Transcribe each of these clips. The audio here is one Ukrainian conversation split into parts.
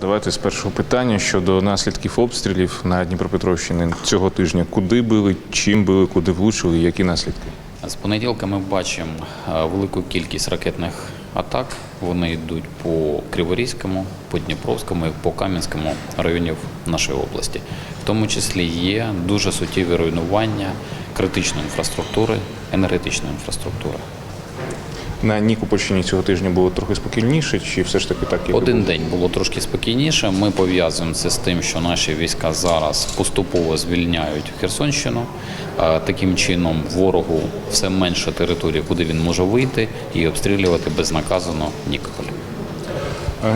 Давайте з першого питання щодо наслідків обстрілів на Дніпропетровщині цього тижня. Куди били, чим били, куди влучили, які наслідки? З понеділка ми бачимо е, велику кількість ракетних атак. Вони йдуть по Криворізькому, по Дніпровському і по Кам'янському районів нашої області. В тому числі є дуже суттєві руйнування критичної інфраструктури, енергетичної інфраструктури. На Нікопольщині цього тижня було трохи спокійніше, чи все ж таки так і Один день було трошки спокійніше. Ми пов'язуємо це з тим, що наші війська зараз поступово звільняють Херсонщину. Е, Таким чином, ворогу все менше території, куди він може вийти і обстрілювати безнаказано Нікополь.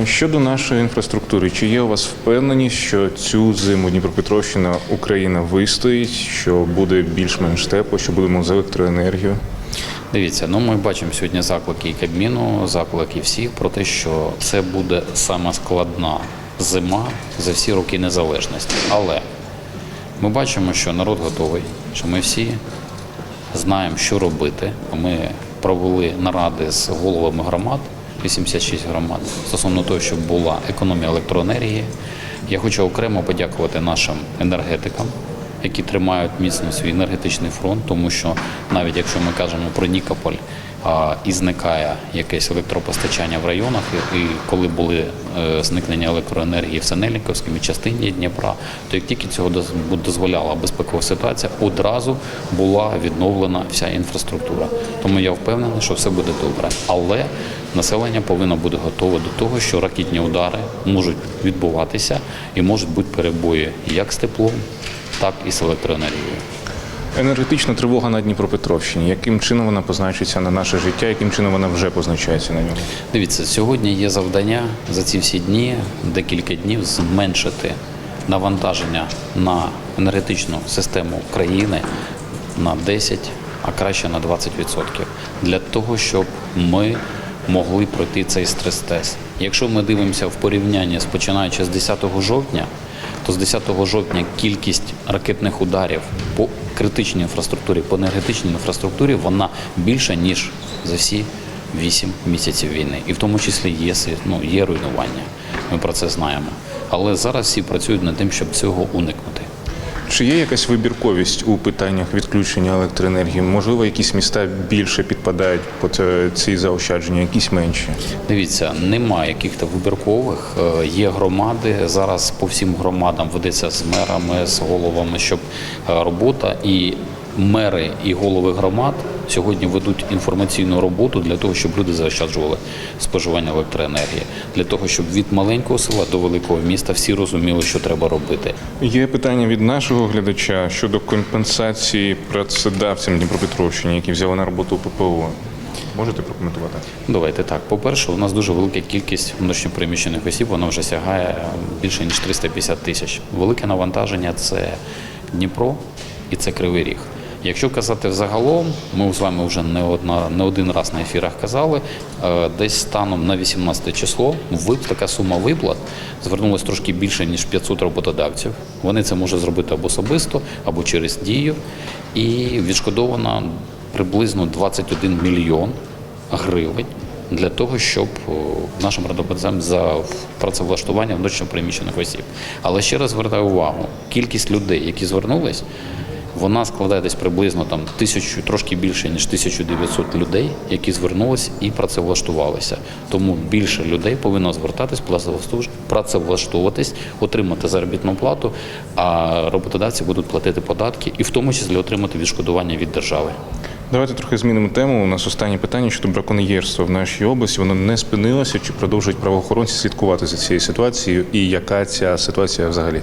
Щодо нашої інфраструктури, чи є у вас впевненість, що цю зиму Дніпропетровщина Україна вистоїть, що буде більш-менш тепло, що будемо з електроенергією? Дивіться, ну ми бачимо сьогодні заклики і Кабміну, заклики всіх про те, що це буде сама складна зима за всі роки незалежності. Але ми бачимо, що народ готовий, що ми всі знаємо, що робити. Ми провели наради з головами громад, 86 громад, стосовно того, щоб була економія електроенергії. Я хочу окремо подякувати нашим енергетикам, які тримають міцно свій енергетичний фронт, тому що навіть якщо ми кажемо про Нікополь а, і зникає якесь електропостачання в районах, і, коли були е, зникнення електроенергії в Синельниковській частині Дніпра, то як тільки цього дозволяла безпекова ситуація, одразу була відновлена вся інфраструктура. Тому я впевнений, що все буде добре. Але населення повинно бути готове до того, що ракетні удари можуть відбуватися і можуть бути перебої як з теплом, так і з електроенергією. Енергетична тривога на Дніпропетровщині. Яким чином вона позначиться на наше життя, яким чином вона вже позначається на ньому? Дивіться, сьогодні є завдання за ці всі дні, декілька днів, зменшити навантаження на енергетичну систему країни на 10, а краще на 20%. Для того, щоб ми могли пройти цей стрес-тест. Якщо ми дивимося в порівнянні з починаючи з 10 жовтня, то з 10 жовтня кількість ракетних ударів по критичній інфраструктурі, по енергетичній інфраструктурі, вона більша, ніж за всі 8 місяців війни. І в тому числі є, ну, є руйнування. Ми про це знаємо. Але зараз всі працюють над тим, щоб цього уникнути. Чи є якась вибірковість у питаннях відключення електроенергії? Можливо, якісь міста більше підпадають під е, ці заощадження, якісь менші? Дивіться, немає яких-то вибіркових. Е, Є громади. Зараз по всім громадам ведеться з мерами, з головами, щоб е, робота і мери і голови громад сьогодні ведуть інформаційну роботу для того, щоб люди заощаджували споживання електроенергії, для того, щоб від маленького села до великого міста всі розуміли, що треба робити. Є питання від нашого глядача щодо компенсації працедавцям Дніпропетровщини, які взяли на роботу ППО. Можете прокоментувати? Давайте так. По-перше, у нас дуже велика кількість внутрішньопереміщених осіб, вона вже сягає більше ніж 350 тисяч. Велике навантаження це Дніпро і це Кривий Ріг. Якщо казати взагалом, ми з вами вже не одна не один раз на ефірах казали. е, Десь станом на 18 число така сума виплат звернулась трошки більше ніж 500 роботодавців. Вони це можуть зробити або особисто, або через дію. І відшкодовано приблизно 21 мільйон гривень для того, щоб нашим роботодавцям за працевлаштування внутрішньопереміщених осіб. Але ще раз звертаю увагу, кількість людей, які звернулись, вона складає десь приблизно там тисячу, трошки більше ніж 1900 людей, які звернулись і працевлаштувалися. Тому більше людей повинно звертатись, працевлаштовуватись, отримати заробітну плату, а роботодавці будуть платити податки і в тому числі отримати відшкодування від держави. Давайте трохи змінимо тему. У нас останнє питання щодо браконьєрства в нашій області. Воно не спинилося. Чи продовжують правоохоронці слідкувати за цією ситуацією? І яка ця ситуація взагалі?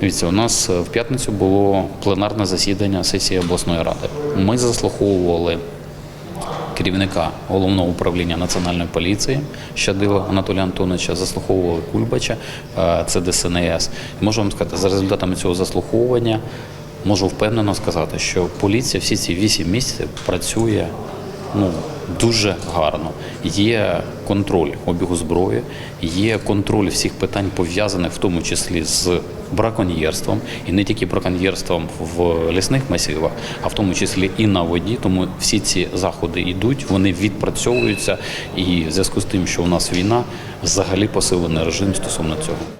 Дивіться, у нас е, в п'ятницю було пленарне засідання сесії обласної ради. Ми заслуховували керівника головного управління національної поліції Щадила Анатолія Антоновича, заслуховували Кульбача, е, це ДСНС. Можу вам сказати, за результатами цього заслуховування можу впевнено сказати, що поліція всі ці вісім місяців працює ну дуже гарно. Є контроль обігу зброї, є контроль всіх питань пов'язаних в тому числі з браконьєрством, і не тільки браконьєрством в лісних масивах, а в тому числі і на воді. Тому всі ці заходи йдуть, вони відпрацьовуються. І в зв'язку з тим, що у нас війна, взагалі посилений режим стосовно цього.